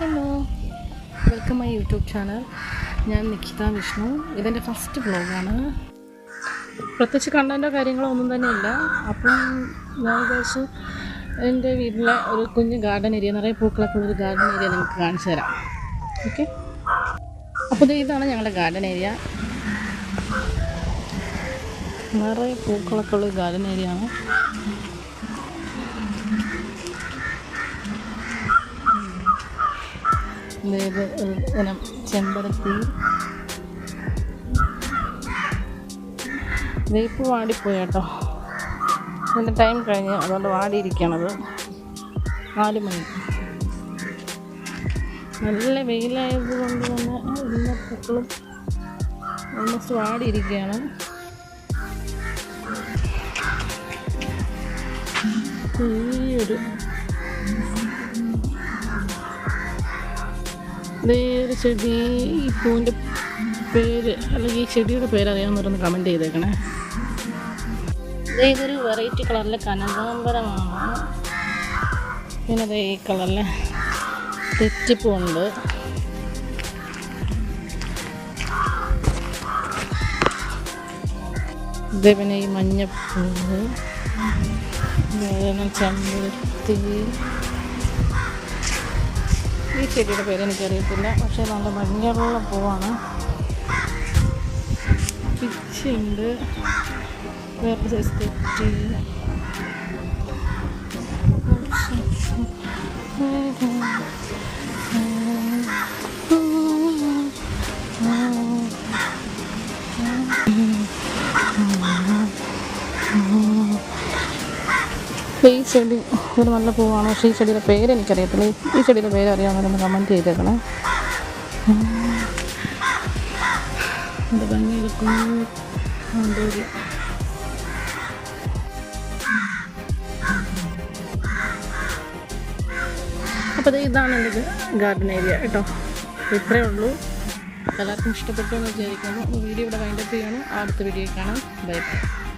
Hello welcome my YouTube channel ഞാൻ നിഖിത വിഷ്ണു. ഇതെന്റെ first വ്ലോഗാണ് പ്രത്യേകിച്ച് കണ്ടന്റെ കാര്യങ്ങളോ ഒന്നും തന്നെ ഇല്ല അപ്പം ഞാൻ വിചാരിച്ചു എന്റെ വീട്ടിലെ ഒരു കുഞ്ഞ് ഗാർഡൻ ഏരിയ നിറയെ പൂക്കളൊക്കെ ഉള്ളൊരു ഗാർഡൻ ഏരിയ നിങ്ങൾക്ക് കാണിച്ചു തരാം. ഓക്കെ അപ്പോൾ ഇതാണ് ഞങ്ങളുടെ ഗാർഡൻ ഏരിയ നിറയെ പൂക്കളൊക്കെ ഉള്ള ഗാർഡൻ ഏരിയ ആണ്. ഇത് ഇനം ചെമ്പരത്തി. വേപ്പ് വാടിപ്പോയി കേട്ടോ. ഇതിന്റെ ടൈം കഴിഞ്ഞ് അതുകൊണ്ട് വാടിയിരിക്കണത് നാല് മണി. നല്ല വെയിലായത് കൊണ്ട് തന്നെ എല്ലാ പൂക്കളും ഓൾമോസ്റ്റ് വാടിയിരിക്കുകയാണ്. ഈ ഒരു ഒരു ചെടി ഈ പൂവിന്റെ പേര് അല്ലെങ്കിൽ ഈ ചെടിയുടെ പേര് അറിയാവുന്നവരൊന്ന് കമന്റ് ചെയ്തേക്കണേ. ദേ ഇതൊരു വെറൈറ്റി കളറിലെ കനകാമ്പരമാണ് പിന്നെ അതേ ഈ കളറിലെ തെറ്റിപ്പൂണ്ട് ഇതേ പിന്നെ ഈ മഞ്ഞപ്പൂവ് ചെമ്പരത്തി ചെടിയുടെ പേര് എനിക്കറിയത്തില്ല. പക്ഷേ നല്ല ഭംഗിയുള്ള പൂവാണ്. പിച്ചുണ്ട് വേറെ സൈസ് തെറ്റി ഈ ചെടി ഒരു നല്ല പൂവാണ്. പക്ഷേ ഈ ചെടിയുടെ പേര് എനിക്കറിയത്തില്ല. ഈ- ചെടിയുടെ പേര് അറിയാവുന്നവരൊന്ന് കമന്റ് ചെയ്തേക്കണേ. അത് ഭംഗിയെടുക്കുന്നു ഒരു അപ്പോൾ ഇതാണ് എന്റെ ഗാർഡൻ ഏരിയ കേട്ടോ. ഇത്രയേ ഉള്ളൂ. എല്ലാവർക്കും ഇഷ്ടപ്പെട്ടു എന്ന് വിചാരിക്കുന്നു. വീഡിയോ ഇവിടെ വൈൻഡപ്പ് ചെയ്യണം അടുത്ത വീഡിയോ കാണാം. Bye bye